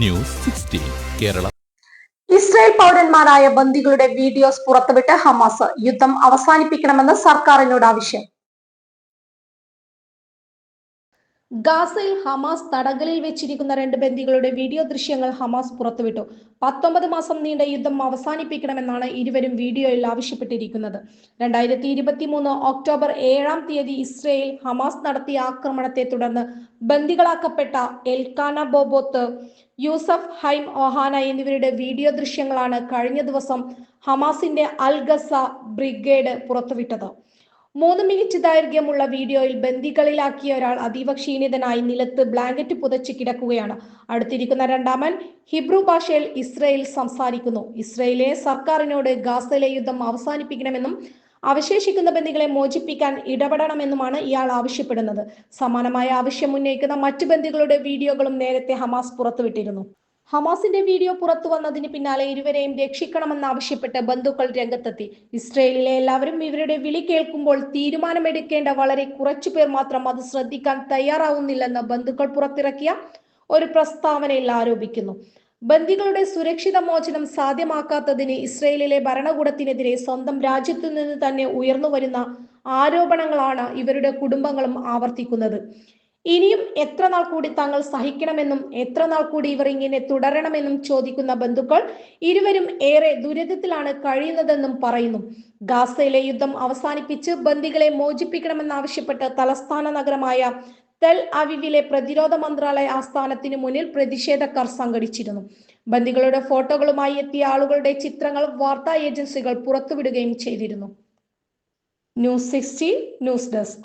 News sixteen Kerala. Israel പൗരന്മാരായ ബന്ദികളുടെ videos പുറത്തുവിട്ട് ഹമാസ് യുദ്ധം അവസാനിപ്പിക്കണമെന്ന് സർക്കാരിനോട് ആവശ്യം. ഗാസയിൽ ഹമാസ് തടങ്കലിൽ വെച്ചിരിക്കുന്ന രണ്ട് ബന്ദികളുടെ വീഡിയോ ദൃശ്യങ്ങൾ ഹമാസ് പുറത്തുവിട്ടു. പത്തൊമ്പത് മാസം നീണ്ട യുദ്ധം അവസാനിപ്പിക്കണമെന്നാണ് ഇരുവരും വീഡിയോയിൽ ആവശ്യപ്പെട്ടിരിക്കുന്നത്. രണ്ടായിരത്തി ഇരുപത്തി മൂന്ന് ഒക്ടോബർ ഏഴാം തീയതി ഇസ്രയേൽ ഹമാസ് നടത്തിയ ആക്രമണത്തെ തുടർന്ന് ബന്ദികളാക്കപ്പെട്ട Elkana Bohbot Yosef Haim Ohana എന്നിവരുടെ വീഡിയോ ദൃശ്യങ്ങളാണ് കഴിഞ്ഞ ദിവസം ഹമാസിന്റെ അൽ ഗസ ബ്രിഗേഡ് പുറത്തുവിട്ടത്. മൂന്ന് മിനിറ്റ് ദൈർഘ്യമുള്ള വീഡിയോയിൽ ബന്ദികളിലാക്കിയ ഒരാൾ അതീവ ക്ഷീണിതനായി നിലത്ത് ബ്ലാങ്കറ്റ് പുതച്ച് കിടക്കുകയാണ്. അടുത്തിരിക്കുന്ന രണ്ടാമൻ ഹിബ്രു ഭാഷയിൽ ഇസ്രയേൽ സംസാരിക്കുന്നു. ഇസ്രയേലിലെ സർക്കാരിനോട് ഗാസയിലെ യുദ്ധം അവസാനിപ്പിക്കണമെന്നും അവശേഷിക്കുന്ന ബന്ദികളെ മോചിപ്പിക്കാൻ ഇടപെടണമെന്നുമാണ് ഇയാൾ ആവശ്യപ്പെടുന്നത്. സമാനമായ ആവശ്യം ഉന്നയിക്കുന്ന മറ്റു ബന്ദികളുടെ വീഡിയോകളും നേരത്തെ ഹമാസ് പുറത്തുവിട്ടിരുന്നു. ഹമാസിന്റെ വീഡിയോ പുറത്തു വന്നതിന് പിന്നാലെ ഇരുവരെയും രക്ഷിക്കണമെന്നാവശ്യപ്പെട്ട് ബന്ധുക്കൾ രംഗത്തെത്തി. ഇസ്രയേലിലെ എല്ലാവരും ഇവരുടെ വിളി കേൾക്കുമ്പോൾ തീരുമാനമെടുക്കേണ്ട വളരെ കുറച്ചു പേർ മാത്രം അത് ശ്രദ്ധിക്കാൻ തയ്യാറാവുന്നില്ലെന്ന് ബന്ധുക്കൾ പുറത്തിറക്കിയ ഒരു പ്രസ്താവനയിൽ ആരോപിക്കുന്നു. ബന്ദികളുടെ സുരക്ഷിത മോചനം സാധ്യമാക്കാത്തതിന് ഇസ്രയേലിലെ ഭരണകൂടത്തിനെതിരെ സ്വന്തം രാജ്യത്തു നിന്ന് തന്നെ ഉയർന്നു വരുന്ന ആരോപണങ്ങളാണ് ഇവരുടെ കുടുംബങ്ങളും ആവർത്തിക്കുന്നത്. ഇനിയും എത്ര നാൾ കൂടി താങ്കൾ സഹിക്കണമെന്നും എത്ര നാൾ കൂടി ഇവർ ഇങ്ങനെ തുടരണമെന്നും ചോദിക്കുന്ന ബന്ധുക്കൾ ഇരുവരും ഏറെ ദുരിതത്തിലാണ് കഴിയുന്നതെന്നും പറയുന്നു. ഗാസയിലെ യുദ്ധം അവസാനിപ്പിച്ച് ബന്ദികളെ മോചിപ്പിക്കണമെന്നാവശ്യപ്പെട്ട് തലസ്ഥാന നഗരമായ തെൽ അവിവിലെ പ്രതിരോധ മന്ത്രാലയ ആസ്ഥാനത്തിന് മുന്നിൽ പ്രതിഷേധക്കാർ സംഘടിച്ചിരുന്നു. ബന്ദികളുടെ ഫോട്ടോകളുമായി എത്തിയ ആളുകളുടെ ചിത്രങ്ങൾ വാർത്താ ഏജൻസികൾ പുറത്തുവിടുകയും ചെയ്തിരുന്നു. News sixteen news desk.